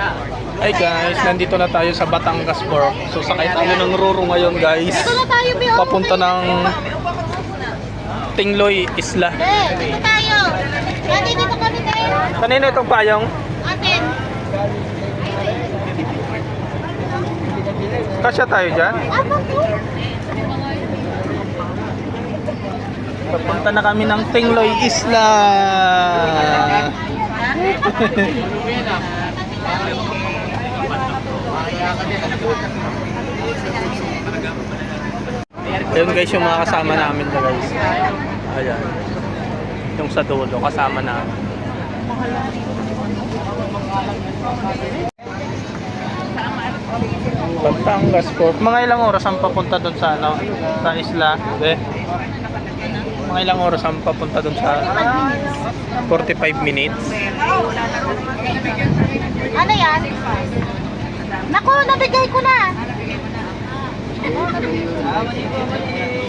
Hi guys, nandito na tayo sa Batangas Fork. So sakay tayo ng Roro ngayon guys. Papunta ng Tingloy Isla. Dito tayo. Ate, dito kami tayo. Kanino itong payong? Atin. Kasya tayo dyan? Po? Papunta na kami ng Tingloy Isla. Ayun guys yung mga kasama namin na guys. Ayan. Yung sa dulo kasama namin. Batangas Port. Mga ilang oras ang papunta doon sa ano? Sa isla? Be? Mga ilang oras ang papunta doon sa 45 minutes. Ano yan? Naku, nabigay ko na.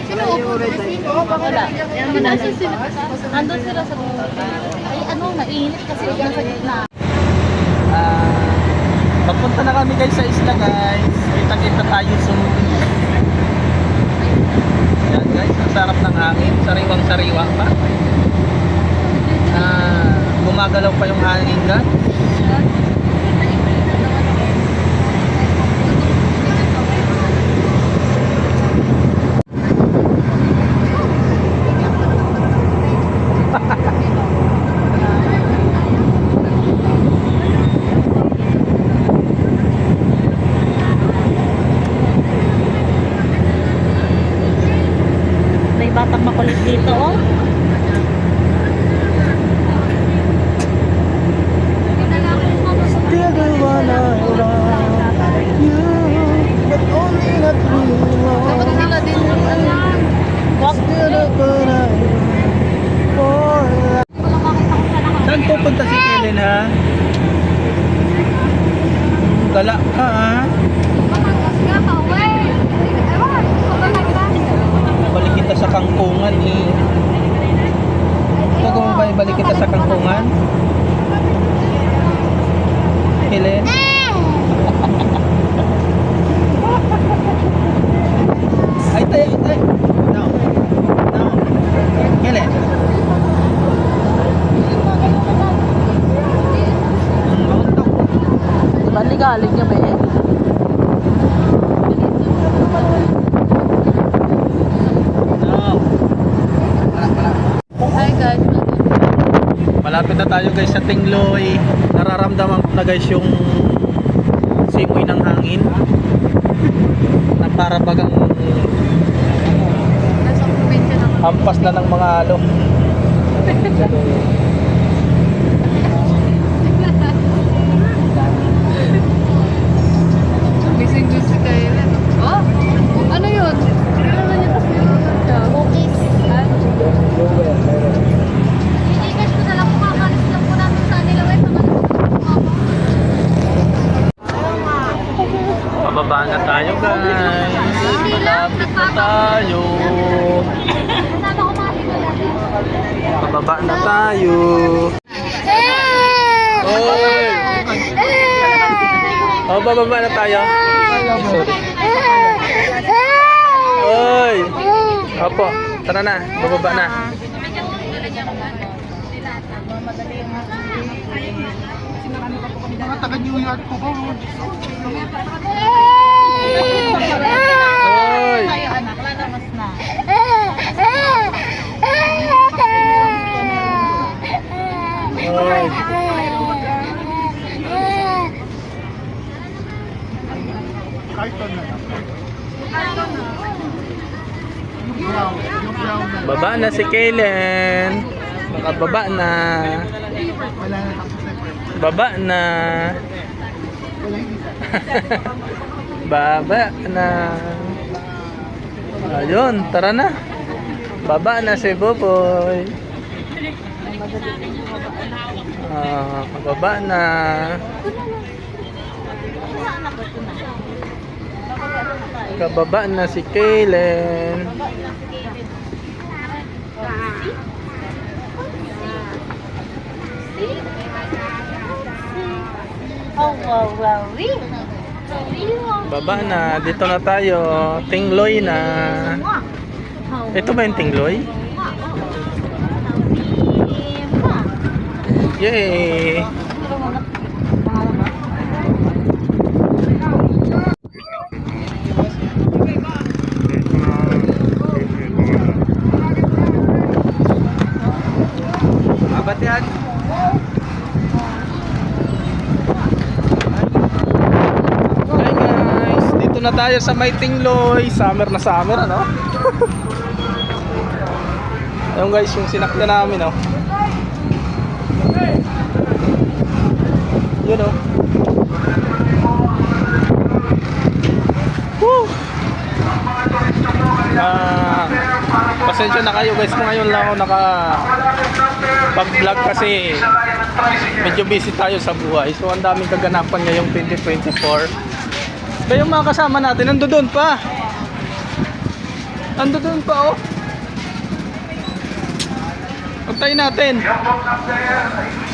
Sino upo? Wala. Andun sila sa Ay, ano, nainit kasi nasa gitna. Ah, papunta na kami guys sa isla guys. Kita-kita tayo soon. Yan guys, ang sarap ng hangin. Sariwang sariwa pa. Ah, gumagalaw pa yung hangin guys. Dito, oh. Still the one I love you, but only not Dapat real. sila din. Wag. Still the one I love for Saan pupunta si Kellen ha? Gala ka ha? Balik kita sa kangkungan eh. Ikaw mo ba ibalik kita sa kangkungan? Kellen? Ay, tayo, ay, tayo. No. No. Kellen? Hmm, mauntok. Ligalig niya ba eh? Hi guys. Malapit na tayo guys sa Tingloy. Nararamdaman ko na guys yung simoy ng hangin. Na para bagang hampas na ng mga alo. Gising gusto kayo na. Oh? Ano yun? Kailangan niya tapos nilutot siya. Cookies. Hindi kasi ko na lang kumakalis lang po namin sa nila. Wait, ang Pababa na tayo guys. Malapit na tayo. Pababa na tayo. Oy! Oh, bababa na tayo. Oy! Opo, tara na. Bababa na. Mga taga New York ko ba? Oy! Tayo anak, lalamas na. Oy! Carton na na. Baba na si Kaylen. Nakababa na. Wala na na po. Baba na. Baba na. Ayun, tara na. Baba na si Boboy. Ah, baba na. Kababa na si Kaylen. Oh, wow, wow. Baba na. Dito na tayo. Tingloy na. Ito ba yung tingloy? Yay! Abatihan. Hi guys! Dito na tayo sa May Tingloy. Summer na summer, ano? Ayun guys, yung sinakyan namin, oh. Yun, oh. Woo! Ah, pasensya na kayo guys kung ngayon lang ako naka pag-vlog kasi medyo busy tayo sa buhay. So ang daming kaganapan ngayong 2024. Kaya yung mga kasama natin, nando doon pa. Nando doon pa oh. Pagtayin natin.